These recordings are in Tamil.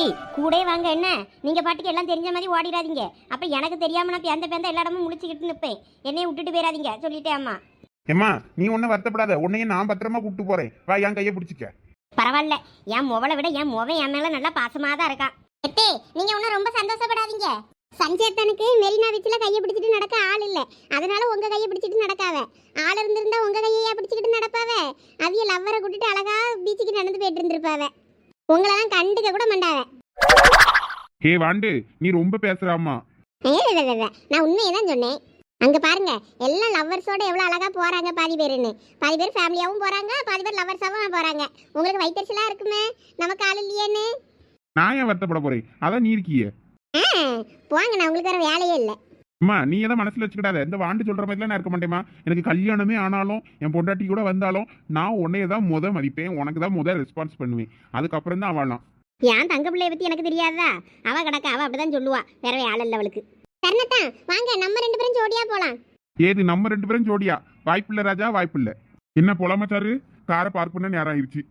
ஏய் கூடே வாங்க என்ன? நீங்க பாட்டுக்கு எல்லாம் தெரிஞ்ச மாதிரி ஓடிடாதீங்க. அப்ப எனக்கு தெரியாம நான் பேந்த பேந்த எல்லா இடமும் முழிச்சுக்கிட்டு நிப்பேன். என்னைய விட்டுட்டு போயிடாதீங்க சொல்லிட்டேன் அம்மா. ஏம்மா நீ ஒன்றும் வருத்தப்படாத. உன்னையும் நான் பத்திரமா கூப்பிட்டு போறேன். வா என் கையை பிடிச்சிக்க. பரவாயில்ல. என் முவளை விட என் முவன் என் மேல நல்லா பாசமா தான் இருக்கான். எத்தே நீங்க ஒன்றும் ரொம்ப சந்தோஷப்படாதீங்க. சஞ்சேத்தனுக்கு மெரினா பீச்சில் கையை பிடிச்சிட்டு நடக்க ஆள் இல்ல. அதனால உங்க கையை பிடிச்சிட்டு நடக்காவ ஆள் இருந்திருந்தா உங்க கையையா பிடிச்சிக்கிட்டு நடப்பாவ? அவிய லவ்வரை கூட்டிட்டு அழகா பீச்சுக்கு நடந்து போயிட்டு இருந்திருப்பாவ. உங்களெல்லாம் கண்டுக்க கூட மாட்டாவ. ஹே வாண்டு நீ ரொம்ப இல்ல. நான் உண்மையை தான் சொன்னேன். அங்க பாருங்க எல்லாம் லவ்வர்ஸோட எவ்வளவு அழகா போறாங்க பாதி பேருன்னு. பாதி பேர் ஃபேமிலியாவும் போறாங்க பாதி பேர் லவ்வர்ஸாவும் போறாங்க. உங்களுக்கு வயிற்றுச்சலா இருக்குமே? நமக்கு ஆள் இல்லையேன்னு? நான் ஏன் வருத்தப்பட போறேன்? அதான் நீ இருக்கியே. போங்க நான் உங்களுக்கு வேற வேலையே இல்லை. அம்மா நீ எதை மனசுல வச்சுக்கிடாத. இந்த வாண்டு சொல்ற மாதிரிலாம் நான் இருக்க மாட்டேமா எனக்கு கல்யாணமே ஆனாலும் என் பொண்டாட்டி கூட வந்தாலும் நான் உன்னைய தான் முத மதிப்பேன். உனக்கு தான் முத ரெஸ்பான்ஸ் பண்ணுவேன். அதுக்கப்புறம் தான் அவளாம் ஏன் தங்க பிள்ளைய பத்தி எனக்கு தெரியாதா? அவ கிடக்க அவ அப்படிதான் சொல்லுவா. வேற ஆள் இல்லை அவளுக்கு. கர்ணத்தான் வாங்க நம்ம ரெண்டு பேரும் ஜோடியா போலாம். ஏது நம்ம ரெண்டு பேரும் ஜோடியா? வாய்ப்பில்லை ராஜா வாய்ப்பில்லை. என்ன போலாமச்சாரு காரை பார்க் பண்ண நேரம் ஆயிடுச்சு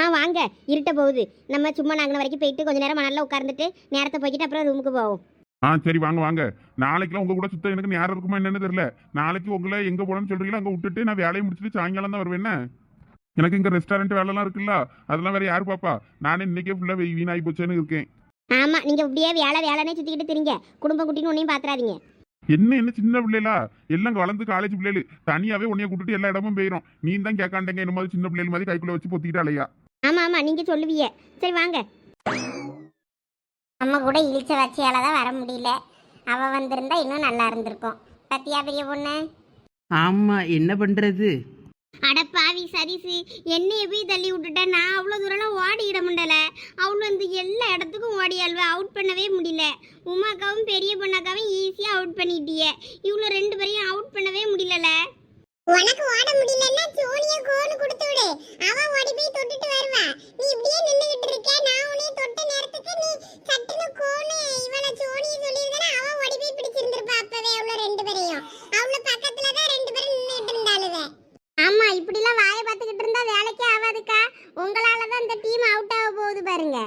ஆ வாங்க. இருட்ட போகுது. நம்ம சும்மா நாங்கள் வரைக்கும் போயிட்டு கொஞ்ச நேரம் மணல்ல உட்கார்ந்துட்டு நேரத்தை போய்கிட்டு அப்புறம் ரூமுக்கு போவோம். ஆ சரி வாங்க வாங்க. நாளைக்குலாம் உங்க கூட சுத்த எனக்கு நேரம் இருக்குமா என்னன்னு தெரியல. நாளைக்கு உங்களை எங்க போகணும்னு சொல்றீங்களோ அங்க விட்டுட்டு நான் வேலையை முடிச்சுட்டு சாயங்காலம் தான் வருவேன். என்ன? எனக்கு இங்க ரெஸ்டாரண்ட் வேலைலாம் இருக்குல்ல? அதெல்லாம் வேற யாரு பாப்பா? நானே இன்னைக்கே ஃபுல்லா வீணாகி போச்சேன்னு இருக்கேன். ஆமா நீங்க இப்படியே வேலை வேலைனே சுத்திக்கிட்டு திரிங்க. குடும்பம் குட்டின்னு ஒன்னையும் பாத்துறாதீங்க. என்ன என்ன சின்ன பிள்ளைகளா எல்லாம் வளர்ந்து காலேஜ் பிள்ளைகள். தனியாவே உன்னைய கூட்டிட்டு எல்லா இடமும் போயிடும் நீ தான் கேட்காண்டங்க என்ன மாதிரி சின்ன பிள்ளைகள் மாதிரி கைக்குள்ள வச்சு பொத்திக்கிட்டு அலையா? ஆமா ஆமா நீங்க சொல்லுவீங்க. சரி வாங்க. நம்ம கூட இழிச்ச வச்சியால தான் வர முடியல. அவ வந்திருந்தா இன்னும் நல்லா இருந்திருக்கும். பத்தியா பெரிய பொண்ணு? ஆமா என்ன பண்றது? அட பாவி சரிசு என்னைய போய் தள்ளி விட்டுட்ட. நான் அவ்வளோ தூரம்லாம் ஓடிட முடியல அவளு வந்து எல்லா இடத்துக்கும் ஓடி அல்வா அவுட் பண்ணவே முடியல. உமாக்காவும் பெரிய பொண்ணாக்காவும் ஈஸியாக அவுட் பண்ணிட்டிய. இவ்வளோ ரெண்டு பேரையும் அவுட் பண்ணவே முடியலல. உனக்கு ஓட முடியலன்னா சோனியா கோன் கொடுத்து விடு. அவ ஓடி போய் தொட்டுட்டு வருவா. நீ இப்படியே நின்னுகிட்டு இருக்க. நான் உன்னைய தொட்ட நேரத்துக்கு நீ சட்டுன்னு கோனு இவள சோனிய சொல்லியிருந்தா அவ ஓடி போய் பிடிச்சிருந்திருப்பா அப்பவே அவ்வளவு ரெண்டு பேரையும். அவ்வளவு பக்கத்துல தான் ரெண்டு பேரும் நின்னுட்டு இருந்தாளுவ. ஆமா இப்படிலாம் வாயை பார்த்துக்கிட்டு இருந்தா வேலைக்கே ஆகாதுக்கா. உங்களால தான் இந்த டீம் அவுட் ஆக போகுது பாருங்க.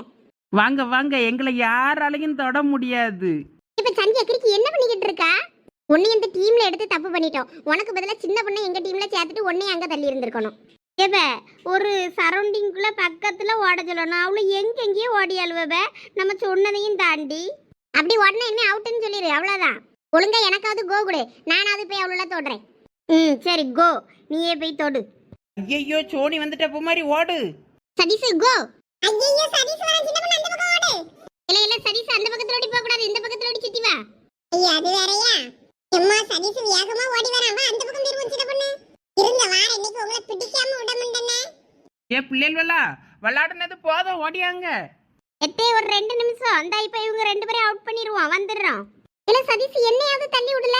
வாங்க வாங்க. எங்களை யாராலையும் தொட முடியாது. இப்ப சந்தியா கிரிக்கி என்ன பண்ணிக்கிட்டு இருக்கா? உன்னை இந்த டீம்ல எடுத்து தப்பு பண்ணிட்டோம். உனக்கு பதிலா சின்ன பொண்ணை எங்க டீம்ல சேர்த்துட்டு உன்னை அங்க தள்ளி இருந்திருக்கணும். ஏப ஒரு சரௌண்டிங்குள்ள பக்கத்துல ஓட சொல்லணும். அவளு எங்க எங்கேயோ ஓடி அழுவப நம்ம சொன்னதையும் தாண்டி. அப்படி உடனே என்ன அவுட்டுன்னு சொல்லிடு அவ்வளவுதான். ஒழுங்கா எனக்காவது கோ கொடு. நானாவது போய் அவ்வளோ தொடுறேன். ம் சரி கோ நீயே போய் தொடு. ஐயோ சோனி வந்துட்ட மாதிரி ஓடு. சதீஷ் கோ ஐயோ சதீஷ் வர சின்ன பொண்ணு அந்த பக்கம் ஓடு. இல்ல இல்ல சதீஷ் அந்த பக்கத்துல ஓடி போக கூடாது இந்த பக்கத்துல ஓடி சுத்தி வா. ஐயா அது வேறயா? எம்மா சதீஷ் வேகமா ஓடி வரான் வா அந்த பக்கம் திரும்ப சின்ன பொண்ணு. இருங்க வார இன்னைக்கு உங்களை பிடிக்காம விட மாட்டேனே ஏ பிள்ளைகளா விளாடுனது போதும் ஓடியாங்க. எத்தே ஒரு ரெண்டு நிமிஷம். அந்த இப்ப இவங்க ரெண்டு பேரும் அவுட் பண்ணிடுவோம் வந்துடுறோம். இல்ல சதீஷ் என்னையாவது தள்ளி விடல?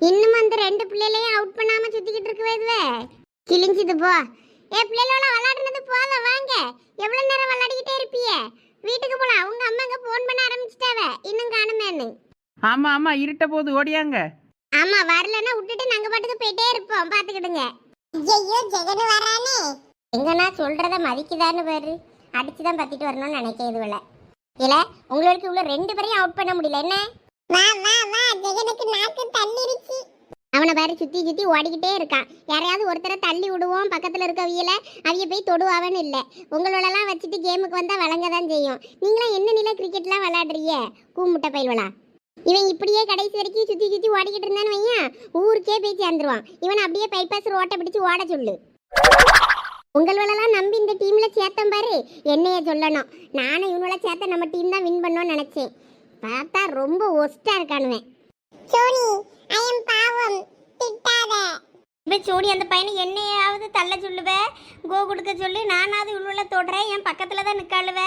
இன்னும் அந்த ரெண்டு பிள்ளைகளையும் அவுட் பண்ணாம சுத்திக்கிட்டு இருக்கவே இதுவே? கிழிஞ்சுது போ. ஏ பிள்ளைகளோட விளையாடுனது போதும் வாங்க. எவ்வளவு நேரம் விளையாடிக்கிட்டே இருப்பீங்க வீட்டுக்கு போலாம். உங்க அம்மா அங்க போன் பண்ண ஆரம்பிச்சிட்டாவ. இன்னும் காணுமேன்னு. ஆமா ஆமா இருட்ட போது ஓடியாங்க. ஆமா வரலன்னா விட்டுட்டு நாங்க பாட்டுக்கு போயிட்டே இருப்போம். பாத்துக்கிடுங்க. ஐயோ ஜெகன் வரானே. எங்கன்னா சொல்றத மதிக்குதான்னு பாரு. அடிச்சுதான் பத்திட்டு வரணும்னு நினைக்க இதுவில இல்ல. உங்களுக்கு இவ்வளவு ரெண்டு பேரையும் அவுட் பண்ண முடியல. என்ன? வா வா வா ஜெகனுக்கு நாக்கு தள்ளிருச்சு. அவனை பாரு சுத்தி சுத்தி ஓடிக்கிட்டே இருக்கான். யாரையாவது ஒருத்தரை தள்ளி விடுவோம் பக்கத்துல இருக்கவியல அவிய போய் தொடுவாவன்னு இல்ல. உங்களோடலாம் வச்சுட்டு கேமுக்கு வந்தா வழங்க தான் செய்யும். நீங்களாம் என்ன நிலை கிரிக்கெட்லாம் விளையாடுறீங்க? கூமுட்டை பயில்வலா? இவன் இப்படியே கடைசி வரைக்கும் சுத்தி சுத்தி ஓடிக்கிட்டு இருந்தான்னு வையன். ஊருக்கே போய் சேர்ந்துருவான் இவன் அப்படியே பைபாஸ் ரோட்டை பிடிச்சு ஓட சொல்லு. உங்களெல்லாம் நம்பி இந்த டீம்ல சேர்த்தேன் பாரு. என்னைய சொல்லணும். நானும் இவனோட சேர்த்த நம்ம டீம் தான் வின் பண்ணோம்னு நினைச்சேன். பார்த்தா ரொம்ப ஒஸ்டா இருக்கானுவேன். சோனி ஐ எம் பாவம். திட்டாத. இப்போ சோடி அந்த பையனை என்னையாவது தள்ள சொல்லுவ? கோ கொடுக்க சொல்லி. நானாவது உள்ள தொடுறேன். என் பக்கத்துல தான் நிக்காளுவ.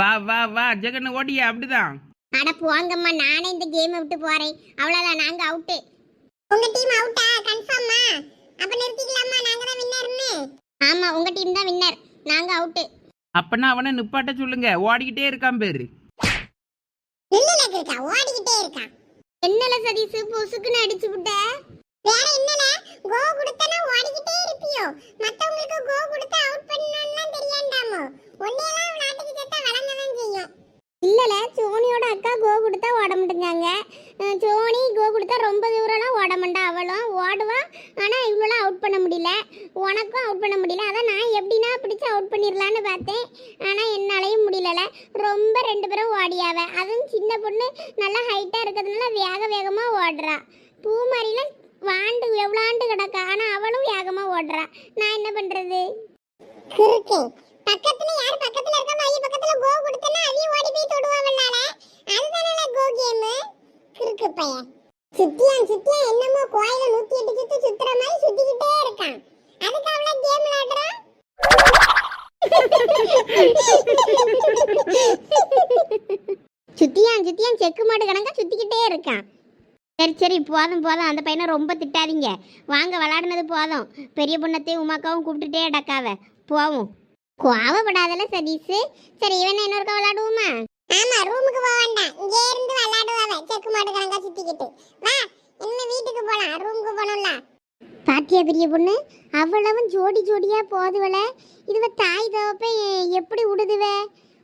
வா வா வா. ஜெகன் ஓடியா அப்படிதான். அட போங்கம்மா நானே இந்த கேமை விட்டு போறேன். அவ்வளோதான் நாங்க அவுட்டு உங்க டீம் அவுட்டா கன்ஃபார்மா அப்ப நிறுத்திக்கலாமா? நாங்க தான் வின்னர்னு ஆமா உங்க டீம் தான் வின்னர் நாங்க அவுட்டு அப்பனா அவனை நிப்பாட்ட சொல்லுங்க. ஓடிக்கிட்டே இருக்கான் பேரு. இல்லல இருக்கா ஓடிக்கிட்டே இருக்கான். என்னல சதீஷ்? பொசுக்குன்னு அடிச்சு விட்ட? வேற என்னல? கோ கொடுத்தனா ஓடிக்கிட்டே இருப்பியோ? மத்தவங்களுக்கு கோ கொடுத்து அவுட் பண்ணணும்லாம் தெரியாண்டாமோ? ஒன்னேலாம் விளையாட்டுக்கு சேர்த்தா வழங்க தான் செய்யும். இல்லல சோனியோட அக்கா கோ கொடுத்தா ஓட மாட்டேங்காங்க. சோனி கோ கொடுத்தா ரொம்ப தூரம்லாம் ஓட மாட்டா. அவளும் ஓடுவான் ஆனால் இவ்வளோலாம் அவுட் பண்ண முடியல. உனக்கும் அவுட் பண்ண முடியல. அதான் நான் எப்படின்னா பிடிச்சி அவுட் பண்ணிடலான்னு பார்த்தேன். ஆனால் என்னாலையும் முடியலல்ல. ரொம்ப ரெண்டு பேரும் ஓடியாவ. அதுவும் சின்ன பொண்ணு நல்லா ஹைட்டாக இருக்கிறதுனால வேக வேகமாக ஓடுறா. பூ மாதிரிலாம் வாண்டு எவ்வளாண்டு கிடக்கா. ஆனால் அவளும் வேகமாக ஓடுறா. நான் என்ன பண்ணுறது பக்கத்துல பையன். சுத்தியான் சுத்தியான் என்னமோ கோயில நூத்தி எட்டு சுத்து சுத்துற மாதிரி சுத்திக்கிட்டே இருக்கான். அதுக்கு அவள கேம் விளையாடுறான் சுத்தியான் சுத்தியான் செக்கு மாடு கணக்கா சுத்திக்கிட்டே இருக்கான். சரி சரி போதும் போதும். அந்த பையனை ரொம்ப திட்டாதீங்க. வாங்க விளாடுனது போதும். பெரிய பொண்ணத்தையும் உமாக்காவும் கூப்பிட்டுட்டே அடக்காவ போவோம். கோவப்படாதல்ல சதீஷ். சரி இவனை இன்னொருக்கா விளாடுவோமா ஆமா ரூமுக்கு போக வேண்டாம். இங்க இருந்து விளையாடுவாவ. செக்கு மாடு கணக்கா சுத்திக்கிட்டு. வா இனிமே வீட்டுக்கு போலாம். ரூமுக்கு போகணும்ல. பாத்தியா பெரிய பொண்ணு? அவ்வளவும் ஜோடி ஜோடியா போதுவல இதுவ தாய் தவப்ப எப்படி விடுதுவ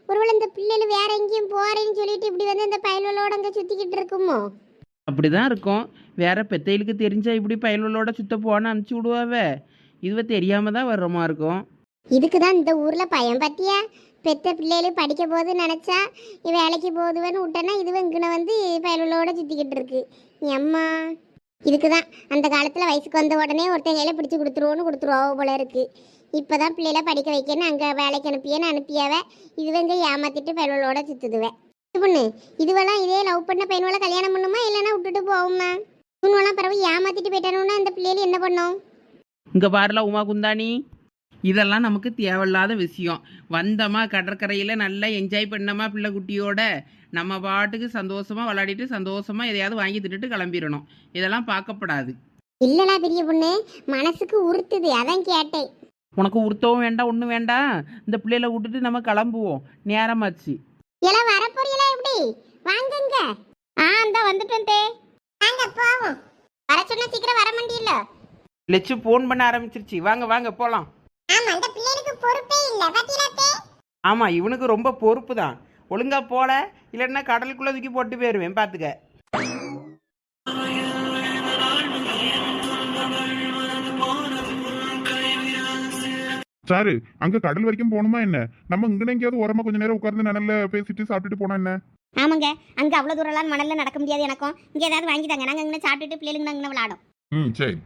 ஒருவேளை இந்த பிள்ளைகள் வேற எங்கேயும் போறேன்னு சொல்லிட்டு இப்படி வந்து இந்த பயல்களோட அங்க சுத்திக்கிட்டு இருக்குமோ? அப்படி தான் இருக்கும். வேற பெத்தைகளுக்கு தெரிஞ்சா இப்படி பயல்களோட சுத்த போன அனுப்பிச்சி விடுவாவ. இதுவ தெரியாம தான் வர்றமா இருக்கும். இதுக்கு தான் இந்த ஊர்ல பயம் பாத்தியா? பெத்த பிள்ளைகளும் படிக்க போகுது இவன் வேலைக்கு போதுவன்னு விட்டனா இதுவும் இங்கே வந்து பயல்களோட சுற்றிக்கிட்டு இருக்கு எம்மா இதுக்கு தான் அந்த காலத்தில் வயசுக்கு வந்த உடனே ஒருத்தன் கையில் பிடிச்சி கொடுத்துருவோன்னு கொடுத்துருவோ போல இருக்கு. இப்பதான் பிள்ளைகளை படிக்க வைக்கணும் அங்கே வேலைக்கு அனுப்பியேன்னு அனுப்பியாவ இதுவங்க ஏமாத்திட்டு பயல்களோட சுற்றுதுவேன் இது பொண்ணு இதுவெல்லாம் இதே லவ் பண்ண பையனோட கல்யாணம் பண்ணுமா இல்லைன்னா விட்டுட்டு போகுமா இவனெல்லாம் பிறகு ஏமாத்திட்டு போயிட்டானுன்னா அந்த பிள்ளைகள் என்ன பண்ணும்? இங்கே பாருல உமா குந்தானி இதெல்லாம் நமக்கு தேவையில்லாத விஷயம். வந்தோமா கடற்கரையில் நல்லா என்ஜாய் பண்ணோமா பிள்ளை குட்டியோட? நம்ம பாட்டுக்கு சந்தோஷமா விளையாடிட்டு சந்தோஷமா எதையாவது வாங்கி திட்டுட்டு கிளம்பிடணும். இதெல்லாம் பார்க்கப்படாது. இல்லடா பெரிய பொண்ணு மனசுக்கு உறுத்துது அதான் கேட்டேன். உனக்கு உருத்தவும் வேண்டாம் ஒன்றும் வேண்டாம் இந்த பிள்ளைகளை விட்டுட்டு நம்ம கிளம்புவோம். நேரமாச்சு. எல்லாம் வரப்போறீங்களா எப்படி? வாங்குங்க ஆ அந்த வந்துட்டேன் தே. வாங்க போவோம். வர சொன்னா சீக்கிரம் வர மாட்டியில்ல லெச்சு ஃபோன் பண்ண ஆரம்பிச்சிருச்சு. வாங்க வாங்க போகலாம் ஆமா அந்த பிள்ளைகளுக்கு பொறுப்பே இல்ல. பாத்தீங்களா தே ஆமாம் இவனுக்கு ரொம்ப பொறுப்பு தான் ஒழுங்கா போல இல்லைன்னா கடலுக்குள்ளே தூக்கி போட்டு போயிடுவேன் பார்த்துக்க சாரு அங்க கடல் வரைக்கும் போகணுமா என்ன? நம்ம இங்க எங்கேயாவது ஓரமா கொஞ்ச நேரம் உட்கார்ந்து நிழல்ல பேசிட்டு சாப்பிட்டுட்டு போனா என்ன? ஆமாங்க அங்க அவ்வளவு தூரம்லாம் மணல்ல நடக்க முடியாது எனக்கும். இங்க ஏதாவது வாங்கி தாங்க நாங்க இங்கே சாப்பிட்டுட்டு பிள்ளைங்க நாங்க விளாடும் ம் சரி.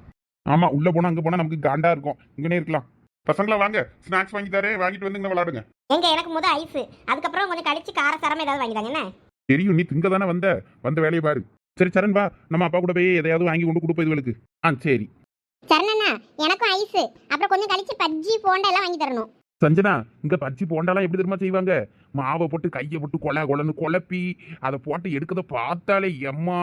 ஆமா உள்ள போனா அங்க போனா நமக்கு காண்டா இருக்கும். இங்கனே இருக்கலாம். பசங்களா வாங்க. ஸ்நாக்ஸ் வாங்கி தரேன். வாங்கிட்டு வந்து இங்க விளாடுங்க. எங்க எனக்கு முத ஐஸ் அதுக்கப்புறம் கொஞ்சம் கழிச்சு காரசாரமா ஏதாவது வாங்கி தாங்க என்ன? தெரியும் நீ திங்க தானே வந்த. வந்த வேலையை பாரு. சரி சரண் வா. நம்ம அப்பா கூட போய் எதையாவது வாங்கி கொண்டு கொடுப்போம் இதுகளுக்கு. ஆ சரி. சரணண்ணா எனக்கும் ஐஸ் அப்புறம் கொஞ்சம் கழிச்சு பஜ்ஜி போண்டா எல்லாம் வாங்கி தரணும். சஞ்சனா இங்க பஜ்ஜி போண்டாலாம் எப்படி தெரியுமா செய்வாங்க? மாவை போட்டு கையை போட்டு கொலை கொலன்னு குழப்பி அதை போட்டு எடுக்கத பார்த்தாலே எம்மா.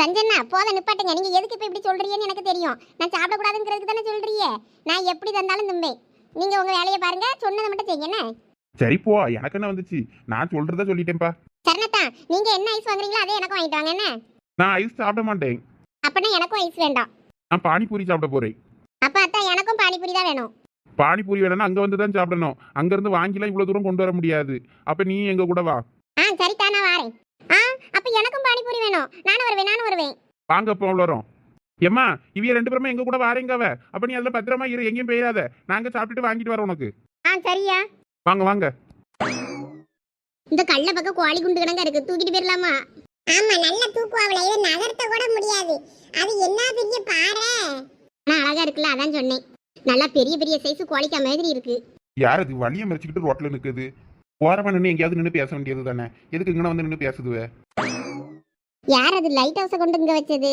சஞ்சனா போத நிப்பாட்டுங்க. நீங்க எதுக்கு இப்ப இப்படி சொல்றீங்கன்னு எனக்கு தெரியும். நான் சாப்பிடக்கூடாதுங்கிறதுக்கு தானே சொல்றீங்க. நான் எப்படி தந்தாலும் தும்பேன். நீங்க உங்க வேலையை பாருங்க. சொன்னதை மட்டும் செய்யுங்க. என்ன? சரி போ. எனக்கு என்ன வந்துச்சு? நான் சொல்றத சொல்லிட்டேன்ப்பா. சரணத்தா நீங்க என்ன ஐஸ் வாங்குறீங்களோ அதே எனக்கும் வாங்கிட்டு வாங்க. என்ன? நான் ஐஸ் சாப்பிட மாட்டேன். அப்படின்னா எனக்கும் ஐஸ் வேண்டாம். நான் பானிபூரி சாப்பிட போறேன். அப்ப அத்தா எனக்கும் பானிபூரி தான் வேணும். பானிபூரி வேணும்னா அங்க வந்து தான் சாப்பிடணும். அங்க இருந்து வாங்கிலாம் இவ்வளவு தூரம் கொண்டு வர முடியாது. அப்ப நீ எங்க கூட வா. ஆ சரிதா நான் வாரேன். ஆ அப்ப எனக்கும் பானிபூரி வேணும். நானும் வருவேன் நானும் வருவேன். வாங்க இப்போ வரோம் ஏம்மா இவிய ரெண்டு பேருமே எங்க கூட வாரேங்கவ அப்ப நீ அதுல பத்திரமா இரு எங்கேயும் போயிடாத. நாங்க சாப்பிட்டுட்டு வாங்கிட்டு வரோம் உனக்கு. ஆ சரியா. வாங்க வாங்க. இந்த கல்ல பக்கம் கோழி குண்டு கிடங்க இருக்கு. தூக்கிட்டு போயிடலாமா ஆமா நல்ல தூக்குவாவில இதை நகர்த்த கூட முடியாது. அது என்ன பெரிய பாறை? ஆனா அழகா இருக்குல்ல அதான் சொன்னேன். நல்லா பெரிய பெரிய சைஸ் கோழிக்கா மாதிரி இருக்கு. யார் அது? வழியை மறைச்சிக்கிட்டு ரோட்ல நிக்குது. ஓரமா நின்று எங்கேயாவது நின்று பேச வேண்டியது தானே. எதுக்கு இங்கே வந்து நின்று பேசுதுவே யார் அது? லைட் ஹவுஸை கொண்டு இங்க வச்சது?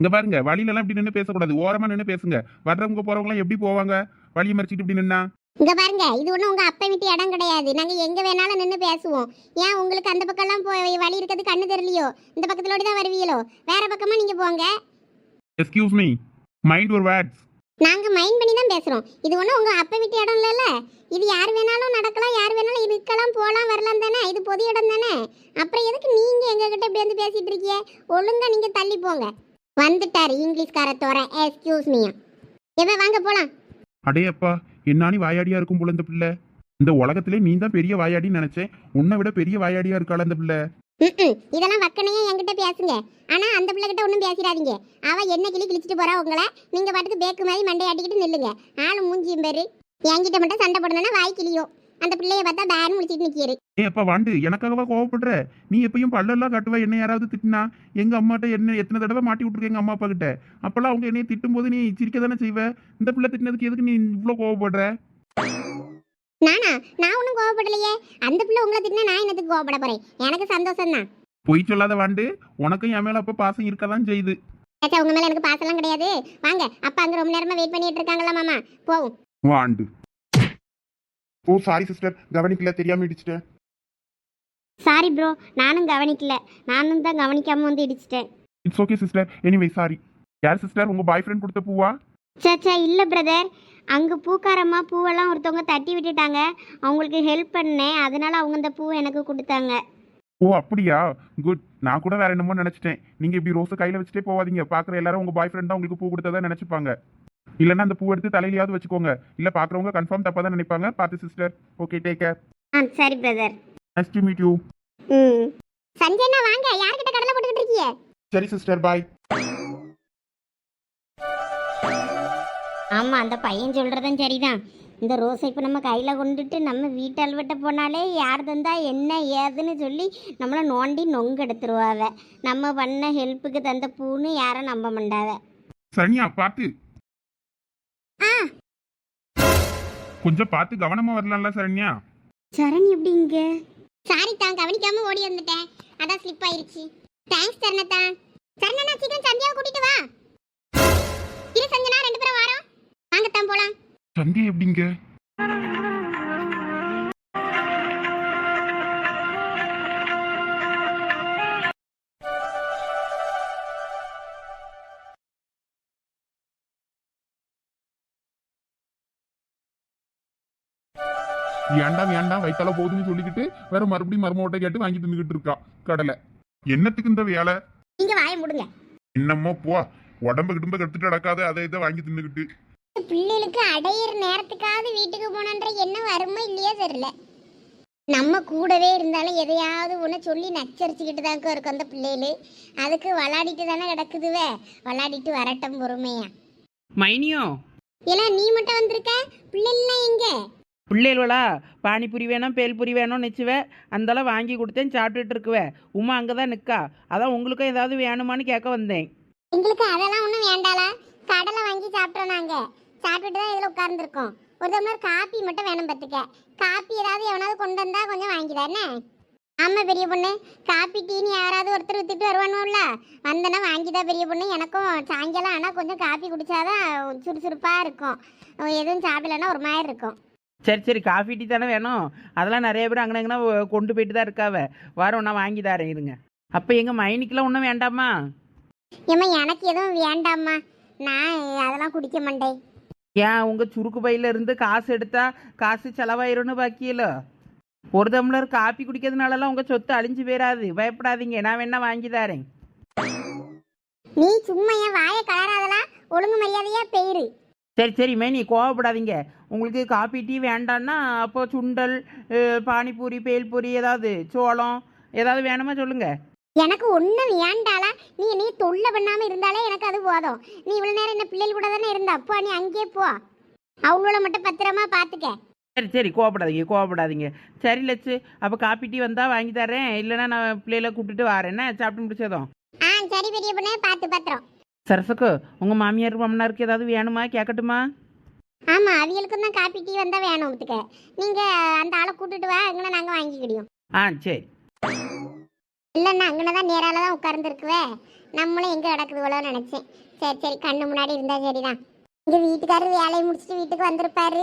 இங்க பாருங்க வழியில எல்லாம் இப்படி நின்று பேசக்கூடாது. ஓரமா நின்று பேசுங்க. வர்றவங்க போறவங்க எல்லாம் எப்படி போவாங்க? வழியை மறைச்சிட்டு இப்படி நின்னா? இங்க பாருங்க இது ஒண்ணும் உங்க அப்பா வீட்டு இடம் கிடையாது. நாங்க எங்க வேணாலும் நின்னு பேசுவோம். ஏன் உங்களுக்கு அந்த பக்கம்லாம் போய் வழி இருக்கிறது கண்ணு தெரியலையோ? இந்த பக்கத்துலோடி தான் வருவீங்களோ? வேற பக்கமா நீங்க போங்க. எஸ்கியூஸ் மீ மைண்ட் ஒரு வேர்ட்ஸ் நாங்கள் மைண்ட் பண்ணி தான் பேசுகிறோம் இது ஒன்றும் உங்கள் அப்பா வீட்டு இடம் இல்லைல்ல? இது யார் வேணாலும் நடக்கலாம் யார் வேணாலும் இருக்கலாம் போகலாம் வரலாம் தானே? இது பொது இடம் தானே? அப்புறம் எதுக்கு நீங்கள் எங்ககிட்ட இப்படி வந்து பேசிகிட்டு இருக்கீங்க? ஒழுங்காக நீங்கள் தள்ளி போங்க. வந்துட்டார் இங்கிலீஷ்கார தோற எக்ஸ்கியூஸ் மீ எவன் வாங்க போகலாம் அடையப்பா என்னானி வாயாடியா இருக்கும் போல இந்த பிள்ளை? இந்த உலகத்திலே நீ தான் பெரிய வாயாடின்னு நினைச்சேன். உன்னை விட பெரிய வாயாடியா இருக்காள் அந்த பிள்ளை? ம்ம். இதெல்லாம் வக்கனையே என்கிட்ட பேசுங்க. ஆனா அந்த பிள்ளைகிட்ட ஒன்றும் பேசிடாதீங்க. அவ என்ன கிளி கிழிச்சிட்டு போறா உங்களை? நீங்க பாட்டுக்கு பேக்கு மாதிரி மண்டையாட்டிக்கிட்டு நில்லுங்க. ஆளும் மூஞ்சியும் பேரு. என்கிட்ட மட்டும் சண்டை போடணும்னா வாய் கிளியும் அந்த பிள்ளைய பார்த்தா பேன் முடிச்சிட்டு நிக்கிரு. ஏ அப்பா வாண்டு. எனக்காகவா கோவப்படுற? நீ எப்பயும் பல்லெல்லாம் காட்டுவ? என்ன யாராவது திட்டினா? எங்க அம்மாட்ட என்ன எத்தனை தடவை மாட்டி விட்டுருக்க எங்க அம்மா அப்பா கிட்ட? அப்பெல்லாம் அவங்க என்னைய திட்டும் போது நீ சிரிக்க தானே செய்வ? இந்த பிள்ளை திட்டினதுக்கு எதுக்கு நீ இவ்வளவு கோவப்படுற? நானா? நான் ஒன்றும் கோவப்படலையே. அந்த பிள்ளை உங்களை திட்டினா நான் என்னத்துக்கு கோவப்பட போறேன்? எனக்கு சந்தோஷம் தான் பொய் சொல்லாத வாண்டு. உனக்கும் என் மேல அப்ப பாசம் இருக்கதான் செய்யுது. ஏச்சா உங்க மேல எனக்கு பாசெல்லாம் கிடையாது. வாங்க அப்பா அங்க ரொம்ப நேரமா வெயிட் பண்ணிட்டு இருக்காங்களா மாமா? போவோம். வாண்டு. ஓ சாரி சிஸ்டர் கவனிக்கல தெரியாம இடிச்சிட்டேன். சாரி ப்ரோ நானும் கவனிக்கல. நானும் தான் கவனிக்காம வந்து இடிச்சிட்டேன். It's okay sister anyway sorry யார் சிஸ்டர் உங்க பாய் ஃப்ரெண்ட் கொடுத்த பூவா? சச்சா இல்லை பிரதர் அங்கே பூக்காரம்மா பூவெல்லாம் ஒருத்தவங்க தட்டி விட்டுட்டாங்க. அவங்களுக்கு ஹெல்ப் பண்ணேன். அதனால அவங்க இந்த பூவை எனக்கு கொடுத்தாங்க. ஓ அப்படியா? குட் நான் கூட வேற என்னமோ நினைச்சிட்டேன். நீங்க இப்படி ரோஸை கையில வச்சுட்டே போவாதீங்க. பாக்குற எல்லாரும் உங்க பாய் ஃப்ரெண்டா உங்களுக்கு பூ கொடுத்ததா நினைச்சுப்பாங்க. இல்லைன்னா அந்த பூ எடுத்து தலையிலயாவது வச்சுக்கோங்க. இல்ல பாக்குறவங்க கன்ஃபார்ம் தப்பா தான் நினைப்பாங்க. பார்த்து சிஸ்டர் ஓகே டேக் கேர் ஆ சரி brother nice to meet you ம். சஞ்சய்னா வாங்க. யார்கிட்ட கடலை போட்டுக்கிட்டு இருக்கீங்க? சரி சிஸ்டர் பாய் ஆமாம் அந்த பையன் சொல்கிறதும் சரிதான். இந்த ரோஸை இப்போ நம்ம கையில் கொண்டுட்டு நம்ம வீட்டால் விட்ட போனாலே யார் தந்தா என்ன ஏதுன்னு சொல்லி நம்மளை நோண்டி நொங்கு எடுத்துருவாவ நம்ம பண்ண ஹெல்ப்புக்கு தந்த பூன்னு யாரும் நம்ப மாட்டாவ. சரண்யா பார்த்து கொஞ்சம் பார்த்து கவனமா வரலாம்ல சரண்யா. சரண் எப்படி இங்க? சாரி தான் கவனிக்காம ஓடி வந்துட்டேன். அதான் ஸ்லிப் ஆயிருச்சு. தேங்க்ஸ் சரணத்தா சரணனா சீக்கிரம் சந்தியாவை கூட்டிட்டு வா. இரு சஞ்சனா ரெண்டு பேரும் வாரோம் வாங்கத்தான் போலாம் சந்தியா எப்படிங்க? ஏன்டா வேண்டாம் வயித்தால போகுதுன்னு சொல்லிக்கிட்டு வேற மறுபடியும் மருமோட்டை கேட்டு வாங்கி தின்னுக்கிட்டு இருக்கா. கடலை. என்னத்துக்கு இந்த வேலை? நீங்க வாய முடுங்க. என்னமோ போ. உடம்பு கிடம்ப கெடுத்துட்டு நடக்காத அதை இதை வாங்கி தின்னுக்கிட்டு. பிள்ளைகளுக்கு அடையிற நேரத்துக்காவது வீட்டுக்கு போனன்ற என்ன வருமோ இல்லையோ தெரியல. நம்ம கூடவே இருந்தாலும் எதையாவது ஒன்று சொல்லி நச்சரிச்சுக்கிட்டு தாங்க இருக்கும் அந்த பிள்ளைகள். அதுக்கு விளாடிட்டு தானே கிடக்குதுவே. விளாடிட்டு வரட்டும் பொறுமையா. மைனியோ? ஏன்னா நீ மட்டும் வந்திருக்க? பிள்ளைலாம் எங்க? பிள்ளைகளா பானிபூரி வேணும் பேல்பூரி வேணும் நிச்சுவே அந்தளவு வாங்கி கொடுத்தேன் சாப்பிட்டுட்டு இருக்குவே. உமா அங்கே தான் நிற்கா அதான் உங்களுக்கும் ஏதாவது வேணுமான்னு கேட்க வந்தேன். எங்களுக்கு அதெல்லாம் ஒன்றும் வேண்டாளா? கடலை வாங்கி சாப்பிட்டோம் நாங்கள் சாப்பிட்டுட்டு தான் இதில் உட்கார்ந்துருக்கோம். ஒரு டம்ளர் காப்பி மட்டும் வேணும் பார்த்துக்க. காப்பி ஏதாவது எவனாவது கொண்டு வந்தா கொஞ்சம் வாங்கிதானே ஆமாம் பெரிய பொண்ணு. காப்பி டீனி யாராவது ஒருத்தர் வித்துட்டு வருவானுல வந்தனா வாங்கிதா பெரிய பொண்ணு. எனக்கும் சாயங்காலம் ஆனால் கொஞ்சம் காப்பி குடிச்சாதான் சுறுசுறுப்பாக இருக்கும். எதுவும் சாப்பிடலன்னா ஒரு மாதிரி இருக்கும். சரி சரி. காஃபி டீ தானே வேணும். அதெல்லாம் நிறைய பேர் அங்கே கொண்டு போயிட்டு தான் இருக்காவ. வரோம் நான் வாங்கி தரேன் இருங்க. அப்போ எங்கள் மைனிக்கெலாம் ஒன்றும் வேண்டாமா? ஏம்மா எனக்கு எதுவும் வேண்டாம்மா. நான் அதெல்லாம் குடிக்க மாட்டேன். ஏன் உங்கள் சுருக்கு பையில இருந்து காசு எடுத்தா காசு செலவாயிரும்னு பாக்கியல? ஒரு டம்ளர் காப்பி குடிக்கிறதுனாலலாம் உங்கள் சொத்து அழிஞ்சு போயிடாது பயப்படாதீங்க. நான் வேணா வாங்கி தரேன். நீ சும்மா என் வாயை கலராதெல்லாம் ஒழுங்கு மரியாதையாக பெயிரு. சரி சரி மேனி கோவப்படாதீங்க. உங்களுக்கு காப்பி டீ வேண்டான்னா அப்போ சுண்டல் பானிபூரி பேல்பூரி ஏதாவது சோளம் ஏதாவது வேணுமா சொல்லுங்க? எனக்கு ஒன்றும் வேண்டாளா? நீ நீ தொல்லை பண்ணாமல் இருந்தாலே எனக்கு அது போதும். நீ இவ்வளோ நேரம் என்ன பிள்ளைகள் கூட தானே இருந்த? அப்போ நீ அங்கேயே போ. அவங்கள மட்டும் பத்திரமா பார்த்துக்க சரி சரி கோவப்படாதீங்க கோவப்படாதீங்க. சரி லட்சு அப்போ காப்பி டீ வந்தால் வாங்கி தரேன். இல்லைன்னா நான் பிள்ளைகளை கூப்பிட்டுட்டு வரேன். என்ன? சாப்பிட்டு முடிச்சதும் ஆ சரி பெரிய பொண்ணு. பார்த்து பத்திரம். சரசுக்கு உங்கள் மாமியார் மாமனாருக்கு ஏதாவது வேணுமா? கேட்கட்டுமா ஆமாம் அவிகளுக்கும் தான் காப்பி டீ வந்தால் வேணும் ஒத்துக்க. நீங்கள் அந்த ஆளை கூட்டிட்டு வா அங்கே நாங்கள் வாங்கிக்கிடியோம் ஆ சரி. இல்லைன்னா அங்கே தான் நேரால தான் உட்கார்ந்துருக்குவே. நம்மளும் எங்கே கிடக்குது போல நினச்சேன். சரி சரி கண்ணு முன்னாடி இருந்தா சரிதான். எங்கள் வீட்டுக்காரர் வேலையை முடிச்சுட்டு வீட்டுக்கு வந்திருப்பாரு.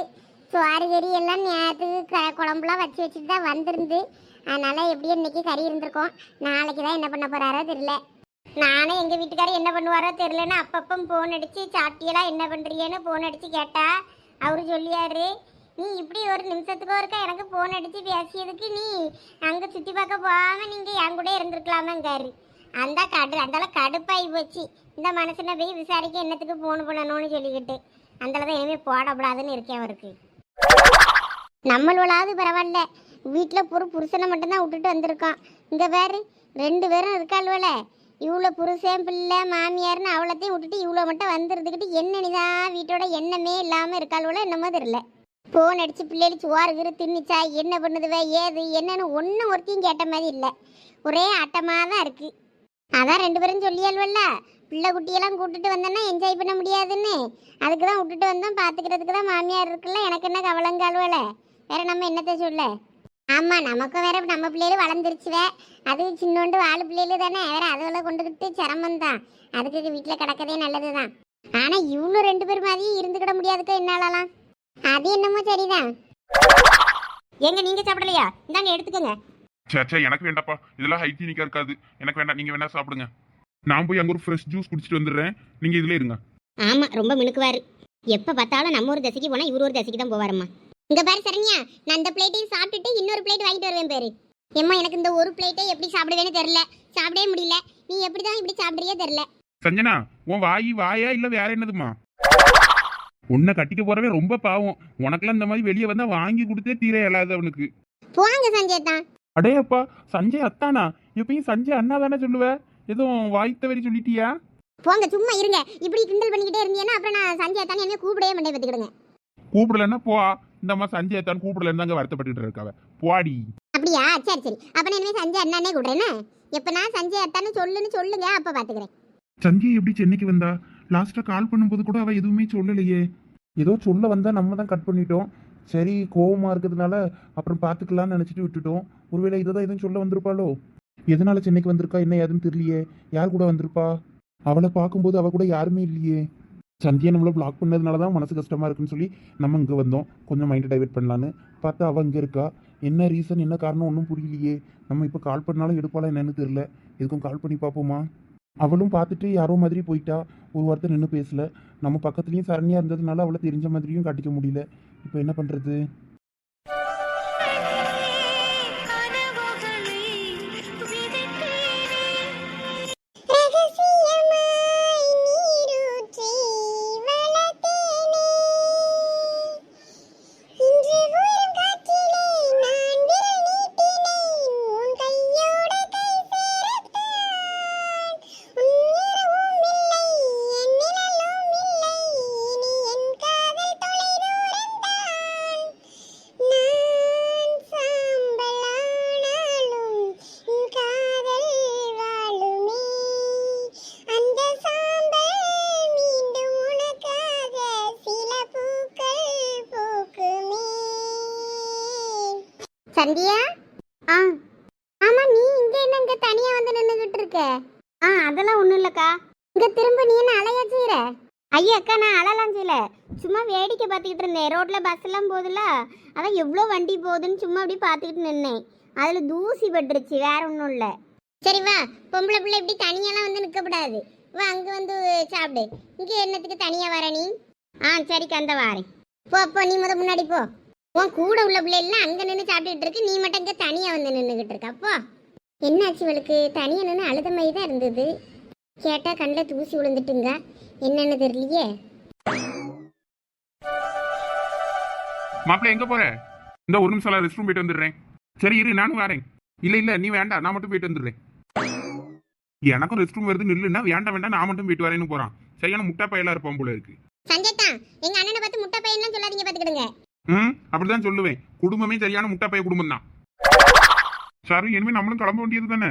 சோறு கறி எல்லாம் நேரத்துக்கு க குழம்புலாம் வச்சு வச்சுட்டு தான் வந்திருந்து அதனால் எப்படியும் இன்னைக்கு கறி இருந்திருக்கோம். நாளைக்கு தான் என்ன பண்ண போகிறாரோ தெரியல. நானும் எங்கள் வீட்டுக்காரர் என்ன பண்ணுவாரோ தெரியலன்னு அப்பப்போ ஃபோன் அடித்து சாப்பிட்டியெல்லாம் என்ன பண்ணுறியேன்னு ஃபோன் அடித்து கேட்டா அவரு சொல்லியாரு நீ இப்படி ஒரு நிமிஷத்துக்கு ஒருக்கா எனக்கு ஃபோன் அடித்து பேசியதுக்கு நீ அங்கே சுற்றி பார்க்க போகாமல் நீங்கள் என் கூட இருந்திருக்கலாமேங்காரு. அந்த கடு அந்தால கடுப்பாகி போச்சு. இந்த மனசனை போய் விசாரிக்க என்னத்துக்கு ஃபோன் பண்ணணும்னு சொல்லிக்கிட்டு. அந்தால தான் இனிமேல் போடக்கூடாதுன்னு இருக்கேன் அவருக்கு. நம்மளோளாவது பரவாயில்ல. வீட்டில் ஒரு புருஷனை மட்டும்தான் விட்டுட்டு வந்திருக்கோம் இங்கே பேர் ரெண்டு பேரும் இருக்காள்வல. இவ்வளோ புருஷன் பிள்ளை மாமியார்னு அவ்வளோத்தையும் விட்டுட்டு இவ்வளோ மட்டும் வந்துருந்துக்கிட்டு என்ன நீதான் வீட்டோட எண்ணமே இல்லாமல் இருக்காள்வல என்னமோ தெரியல. ஃபோன் அடித்து பிள்ளைகளுக்கு சோறு கீறு தின்னுச்சா என்ன பண்ணுதுவே ஏது என்னன்னு ஒன்றும் ஒருத்தையும் கேட்ட மாதிரி இல்லை. ஒரே ஆட்டமாக தான் இருக்குது அதான் ரெண்டு பேரும் சொல்லியல்வல்ல பிள்ளை குட்டியெல்லாம் கூட்டுட்டு வந்தேன்னா என்ஜாய் பண்ண முடியாதுன்னு. அதுக்கு தான் விட்டுட்டு வந்தோம். பார்த்துக்கிறதுக்கு தான் மாமியார் இருக்குல்ல. எனக்கு என்ன கவலங்கால்வல வேற நம்ம என்னத்த சொல்ல? ஆமாம் நமக்கும் வேற நம்ம பிள்ளைகளும் வளர்ந்துருச்சுவே. அது சின்னோண்டு வாழு பிள்ளைகளு தானே. வேற அதுவெல்லாம் கொண்டுக்கிட்டு சிரமம் தான். அதுக்கு வீட்டில் கிடக்கதே நல்லது தான் ஆனால் இவ்வளோ ரெண்டு பேர் மாதிரியும் இருந்துக்கிட முடியாதுக்கோ என்னாலலாம். அது என்னமோ சரிதான். எங்க நீங்க சாப்பிடலையா? இந்தாங்க எடுத்துக்கோங்க. சே சே எனக்கு வேண்டாப்பா. இதெல்லாம் ஹைஜீனிக்கா இருக்காது. எனக்கு வேண்டாம் நீங்க வேணா சாப்பிடுங்க. நான் போய் அங்க ஒரு ஃப்ரெஷ் ஜூஸ் குடிச்சிட்டு வந்துடுறேன். நீங்க இதுல இருங்க. ஆமா ரொம்ப மினுக்குவாரு. எப்ப பார்த்தாலும் நம்ம ஒரு தசைக்கு போனா இவரு ஒரு தசைக்கு தான் போவாரம்மா. இங்க பாரு சரண்யா நான் இந்த பிளேட்டையும் சாப்பிட்டுட்டு இன்னொரு பிளேட் வாங்கிட்டு வருவேன் பேரு. ஏம்மா எனக்கு இந்த ஒரு பிளேட்டை எப்படி சாப்பிடுவேன்னு தெரியல. சாப்பிடவே முடியல. நீ எப்படி தான் இப்படி சாப்பிடுறியோ தெரியல. சஞ்சனா உன் வாய் வாயா இல்ல வேற என்னதுமா உன்னை கட்டிக்க போறவே ரொம்ப பாவம். உனக்கெல்லாம் இந்த மாதிரி வெளியே வந்தா வாங்கி கொடுத்தே தீர இயலாது அவனுக்கு. போங்க சஞ்சய் தான் சஞ்சய் அத்தானா? எப்பயும் சஞ்சய் அண்ணா தானே சொல்லுவ? எதுவும் வாய் தவறி சொல்லிட்டியா? போங்க சும்மா இருங்க. இப்படி கிண்டல் பண்ணிக்கிட்டே இருந்தீங்கன்னா அப்புறம் நான் சஞ்சய் தான் என்ன கூப்பிடவே மாட்டேன் பார்த்துக்கிடுங்க. கூப்பிடலன்னா போ. இந்த அம்மா சஞ்சய் அத்தான் கூப்பிடலன்னு தாங்க வருத்தப்பட்டுட்டு இருக்காவ. போடி. அப்படியா? சரி சரி. அப்ப நான் இனிமே சஞ்சய் அண்ணானே கூப்பிடுறேன்னு எப்ப நான் சஞ்சய் அத்தான்னு சொல்லுன்னு சொல்லுங்க அப்ப பாத்துக்கிறேன் சஞ்சய் எப்படி சென்னைக்கு வந்தா? லாஸ்ட்டாக கால் பண்ணும்போது கூட அவள் எதுவுமே சொல்லலையே. ஏதோ சொல்ல வந்தால் நம்ம தான் கட் பண்ணிட்டோம். சரி கோவமாக இருக்கிறதுனால அப்புறம் பார்த்துக்கலாம்னு நினச்சிட்டு விட்டுட்டோம். ஒருவேளை இதை தான் எதுவும் சொல்ல வந்திருப்பாளோ? எதனால சென்னைக்கு வந்திருக்கா? என்ன ஏதுன்னு தெரியலையே. யார் கூட வந்திருப்பா? அவளை பார்க்கும்போது அவள் கூட யாருமே இல்லையே. சந்தியா நம்மளை பிளாக் பண்ணதுனால தான் மனசு கஷ்டமாக இருக்குன்னு சொல்லி நம்ம இங்கே வந்தோம். கொஞ்சம் மைண்டை டைவர்ட் பண்ணலான்னு. பார்த்தா அவள் இங்கே இருக்கா? என்ன ரீசன் என்ன காரணம் ஒன்றும் புரியலையே. நம்ம இப்போ கால் பண்ணாலும் எடுப்பாளா என்னன்னு தெரியல. எதுக்கும் கால் பண்ணி பார்ப்போமா? அவளும் பார்த்துட்டு யாரோ மாதிரி போயிட்டா? ஒரு வார்த்தை நின்று பேசல. நம்ம பக்கத்துலேயும் சரணியாக இருந்ததுனால அவளை தெரிஞ்ச மாதிரியும் காட்டிக்க முடியல. இப்போ என்ன பண்ணுறது சந்தியா? ஆ. ஆமா நீ இங்க என்ன இங்க தனியா வந்து நின்னுகிட்டு இருக்க ஆ அதெல்லாம் ஒண்ணும் இல்லக்கா. இங்க திரும்ப நீ என்ன அலையா செய்யற ஐயா அக்கா நான் அழலாம் செய்யல. சும்மா வேடிக்கை பார்த்துக்கிட்டு இருந்தேன். ரோட்ல பஸ் எல்லாம் போகுதுல அதான் எவ்வளோ வண்டி போகுதுன்னு சும்மா அப்படியே பார்த்துக்கிட்டு நின்னேன். அதுல தூசி பட்டுருச்சு வேற ஒன்றும் இல்லை. சரி வா. பொம்பளை பிள்ளை இப்படி தனியெல்லாம் வந்து நிற்கக்கூடாது வா அங்கே வந்து சாப்பிடு. இங்கே என்னத்துக்கு தனியாக வர நீ? ஆ சரிக்கா அந்த வாரேன். போ போ நீ முத முன்னாடி போ. உன் கூட உள்ள பிள்ளை எல்லாம் அங்க நின்று சாப்பிட்டுட்டு இருக்கு. நீ மட்டும் இங்க தனியா வந்து நின்றுகிட்டு இருக்க. அப்போ என்னாச்சு இவளுக்கு? தனியா நின்று அழுத மாதிரி தான் இருந்தது. கேட்டா கண்ணில் தூசி விழுந்துட்டுங்க. என்னன்னு தெரியலையே. மாப்பிள்ள எங்க போற? இந்த ஒரு நிமிஷம் ரெஸ்ட் ரூம் போயிட்டு வந்துடுறேன். சரி இரு நானும் வரேன். இல்ல இல்ல நீ வேண்டாம். நான் மட்டும் போயிட்டு வந்துடுறேன். எனக்கும் ரெஸ்ட் ரூம் வருது நில்லுன்னா வேண்டாம் வேண்டாம் நான் மட்டும் போயிட்டு வரேன்னு போறான். சரியான முட்டா பையலா இருப்பான் போல இருக்கு. சஞ்சய் தான் எங்க அண்ணனை பார்த்து முட்டை பையன்லாம் சொல்லாதீங்க பாத்துக்கிடுங்க ம் அப்படிதான் சொல்லுவேன். குடும்பமே சரியான முட்டா பைய குடும்பம் தான் சரி இனிமே நம்மளும் கிளம்ப வேண்டியது தானே?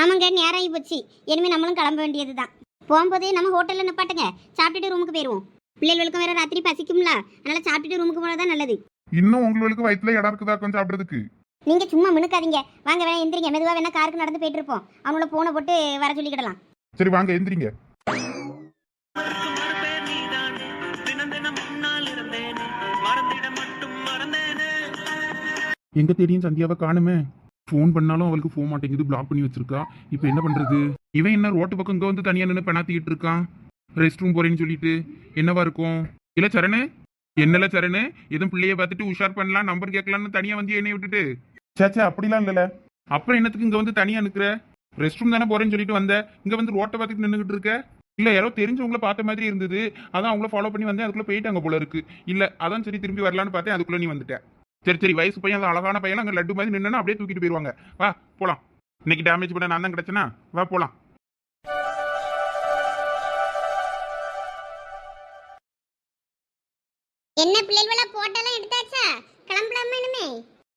ஆமாங்க நேரம் ஆகி போச்சு. இனிமே நம்மளும் கிளம்ப வேண்டியது தான். போகும்போதே நம்ம ஹோட்டல்ல நிப்பாட்டுங்க. சாப்பிட்டுட்டு ரூமுக்கு போயிடுவோம் பிள்ளைகளுக்கும் வேற ராத்திரி பசிக்கும்ல. அதனால சாப்பிட்டுட்டு ரூமுக்கு போனதான் நல்லது. இன்னும் உங்களுக்கு வயிற்றுல இடம் இருக்குதா கொஞ்சம் சாப்பிட்றதுக்கு? நீங்க சும்மா மினுக்காதீங்க. வாங்க வேணா எந்திரிங்க. மெதுவா வேணா காருக்கு நடந்து போயிட்டு இருப்போம். அவனோட போனை போட்டு வர சொல்லிக்கிடலாம். சரி வாங்க எந்திரிங்க. எங்க தெரியும் சந்தியாவை காணுமே. ஃபோன் பண்ணாலும் அவளுக்கு போக மாட்டேங்குது பிளாக் பண்ணி வச்சிருக்கா. இப்போ என்ன பண்றது? இவன் என்ன ரோட்டு பக்கம் இங்கே வந்து தனியாக நின்று பெணாத்திக்கிட்டு இருக்கான்? ரெஸ்ட் ரூம் போறேன்னு சொல்லிட்டு என்னவா இருக்கும்? இல்ல சரணு? என்னல சரணு? எதுவும் பிள்ளைய பார்த்துட்டு உஷார் பண்ணலாம் நம்பர் கேட்கலாம்னு தனியா வந்து என்னை விட்டுட்டு. சேச்சா அப்படிலாம் இல்லல. அப்புறம் என்னத்துக்கு இங்க வந்து தனியா நிக்கிற? ரெஸ்ட் ரூம் தானே போறேன்னு சொல்லிட்டு வந்த? இங்க வந்து ரோட்டை பார்த்துட்டு நின்றுகிட்டு இருக்க? இல்ல யாரோ தெரிஞ்சவங்கள பார்த்த மாதிரி இருந்தது. அதான் அவங்கள ஃபாலோ பண்ணி வந்தேன் அதுக்குள்ள போயிட்டாங்க போல இருக்கு. இல்ல அதான் சரி திரும்பி வரலான்னு பார்த்தேன் அதுக்குள்ள நீ வந்துட்ட. சரி சரி வயசு பையன் அந்த அழகான பையன் அங்க லட்டு மாதிரி நின்னா அப்படியே தூக்கிட்டு போயிருவாங்க. வா போலாம். இன்னைக்கு டேமேஜ் பண்ண நான் தான் கிடைச்சனா? வா போலாம். என்ன பிள்ளைகள போட்டோலாம் எடுத்தாச்சா? கிளம்பலாமா இனிமே?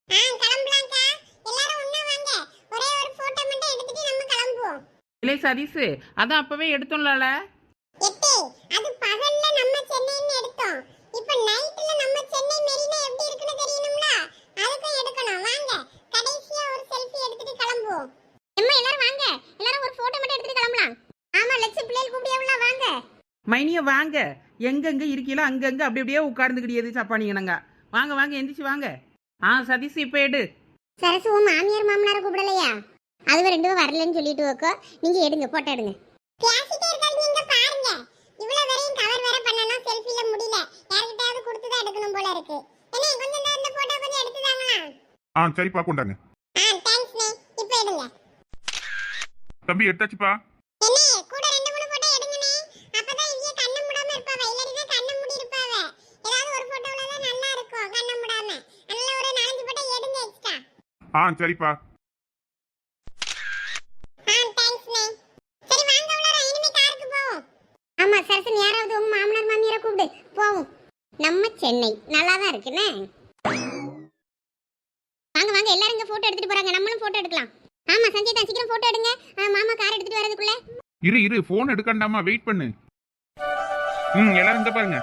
ஆ கிளம்பலாம்க்கா. எல்லாரும் ஒண்ணா வாங்க. ஒரே ஒரு போட்டோ மட்டும் எடுத்துட்டு நம்ம கிளம்புவோம். இல்லை சதீஷு அதான் அப்பவே எடுத்தோம்லால? எட்டே அது பகல்ல நம்ம சென்னைன்னு எடுத்தோம். இப்போ நைட்ல நம்ம சென்னை மெரினா எப்படி இருக்குன்னு தெரியணும்ல அதுக்கும் எடுக்கணும் வாங்க கடைசியா ஒரு செல்ஃபி கிளம்புவோம் அம்மா எல்லாரும் வாங்க. எல்லாரும் ஒரு போட்டோ மட்டும் எடுத்துட்டு கிளம்பலாம். ஆமா லட்சு பிள்ளைகள் கூப்பிடியாவுல வாங்க. மைனிய வாங்க. எங்கெங்க இருக்கீங்களோ அங்கங்க அப்படி அப்படியே உட்கார்ந்துக்கிடியது சப்பானிங்கனங்க வாங்க வாங்க எந்திரிச்சு வாங்க. ஆ சதீஷ் இப்போ எடு. சரசு உன் மாமியார் மாமனாரை கூப்பிடலையா? அதுவும் ரெண்டு பேரும் வரலன்னு சொல்லிட்டு வைக்கோ. நீங்க எடுங்க போட்டோ எடுங்க. பேசிட்டே இருக்காதீங்க இங்க பாருங்க. இவ்வளவு வரையும் கவர் வேற பண்ணனும் செல்ஃபில முடியல. யார்கிட்டயாவது கொடுத்து தான் எடுக்கணும் போல இருக்கு. என்ன கொஞ்சம் இந்த இந்த போட்டோ கொஞ்சம் எடுத்து தாங்களா ஆ சரிப்பா கொண்டாங்க ஆ தேங்க்ஸ் நே இப்போ எடுங்க தம்பி எடுத்தாச்சுப்பா. ஆ சரிப்பா. ஆமா சரசன் யாராவது உங்க மாமனார் மாமியாரை கூப்பிடு. போவோம். நம்ம சென்னை. நல்லா தான் இருக்குண்ணே. வாங்க வாங்க. எல்லாரும் இங்க போட்டோ எடுத்துட்டு போறாங்க. நம்மளும் போட்டோ எடுக்கலாம். ஆமா சஞ்சய் தான் சீக்கிரம் போட்டோ எடுங்க. மாமா கார் எடுத்துட்டு வரதுக்குள்ள இரு இரு ஃபோன் எடுக்கண்டாமா? வெயிட் பண்ணு. ம் எல்லாரும் இங்க பாருங்க.